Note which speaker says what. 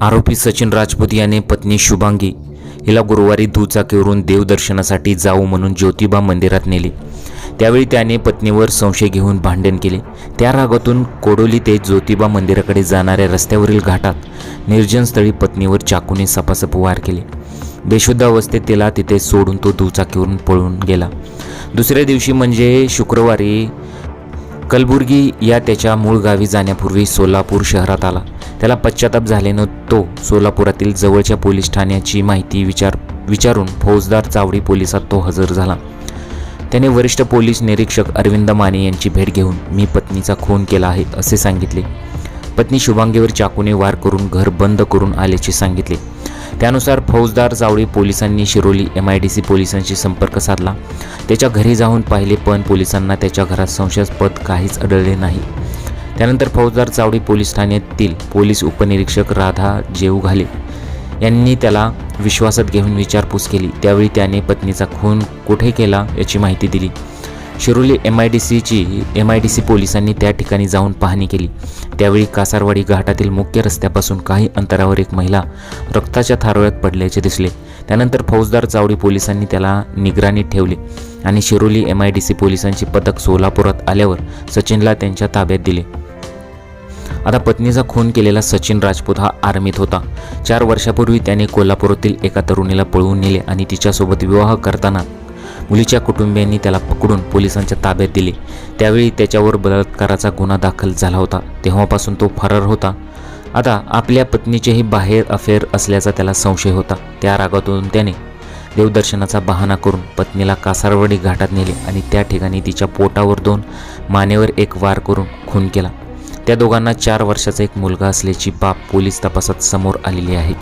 Speaker 1: आरोपी सचिन राजपूत याने पत्नी शुभांगी हिला गुरुवारी दुचाकीवरून देवदर्शनासाठी जाऊ म्हणून ज्योतिबा मंदिरात नेले. त्यावेळी त्याने पत्नीवर संशय घेऊन भांडण केले. त्या रागातून कोडोली ते ज्योतिबा मंदिराकडे जाणाऱ्या रस्त्यावरील घाटात निर्जन स्थळी पत्नीवर चाकूने सपासप वार केले. बेशुद्ध अवस्थेत तिला तिथे सोडून तो दुचाकीवरून पळून गेला. दुसऱ्या दिवशी म्हणजे शुक्रवारी कलबुर्गी या त्याच्या मूळ गावी जाण्यापूर्वी सोलापूर शहरात आला. त्याला पश्चाताप झाल्यानं तो सोलापुरातील जवळच्या पोलीस ठाण्याची माहिती विचार विचारून फौजदार चावडी पोलिसात तो हजर झाला. त्याने वरिष्ठ पोलीस निरीक्षक अरविंद माने यांची भेट घेऊन मी पत्नीचा खून केला आहे असे सांगितले. पत्नी शुभांगीवर चाकूने वार करून घर बंद करून आल्याचे सांगितले. त्यानुसार फौजदार जावळी पोलिसांनी Shiroli M I D C पोलिसांशी संपर्क साधला. त्याच्या घरी जाऊन पाहिले पण पोलिसांना त्याच्या घरात संशयास्पद काहीच आढळले नाही. त्यानंतर फौजदार चावडी पोलीस ठाण्यातील पोलीस उपनिरीक्षक राधा जेवघाले यांनी त्याला विश्वासात घेऊन विचारपूस केली. त्यावेळी त्याने पत्नीचा खून कुठे केला याची माहिती दिली. शिरोली एम आय डी सीची एम आय डी सी पोलिसांनी त्या ठिकाणी जाऊन पाहणी केली. त्यावेळी कासारवाडी घाटातील मुख्य रस्त्यापासून काही अंतरावर एक महिला रक्ताच्या थारोळ्यात पडल्याचे दिसले. त्यानंतर फौजदार चावडी पोलिसांनी त्याला निगराणीत ठेवले आणि Shiroli M I D C पोलिसांची पथक सोलापुरात आल्यावर सचिनला त्यांच्या ताब्यात दिले. आता पत्नीचा खून केलेला सचिन राजपूत हा आर्मीत होता. चार वर्षापूर्वी त्याने कोल्हापुरातील एका तरुणीला पळवून नेले आणि तिच्यासोबत विवाह करताना मुलीच्या कुटुंबियांनी त्याला पकडून पोलिसांच्या ताब्यात दिले. त्यावेळी त्याच्यावर बलात्काराचा गुन्हा दाखल झाला होता. तेव्हापासून तो फरार होता. आता आपल्या पत्नीचेही बाहेर अफेअर असल्याचा त्याला संशय होता. त्या रागातून त्याने देवदर्शनाचा बहाणा करून पत्नीला कासारवडी घाटात नेले आणि त्या ठिकाणी तिच्या पोटावर दोन मानेवर एक वार करून खून केला. त्या दोघांना चार वर्षाचा एक मुलगा असल्याची बाब पोलीस तपासात समोर आलेली आहे.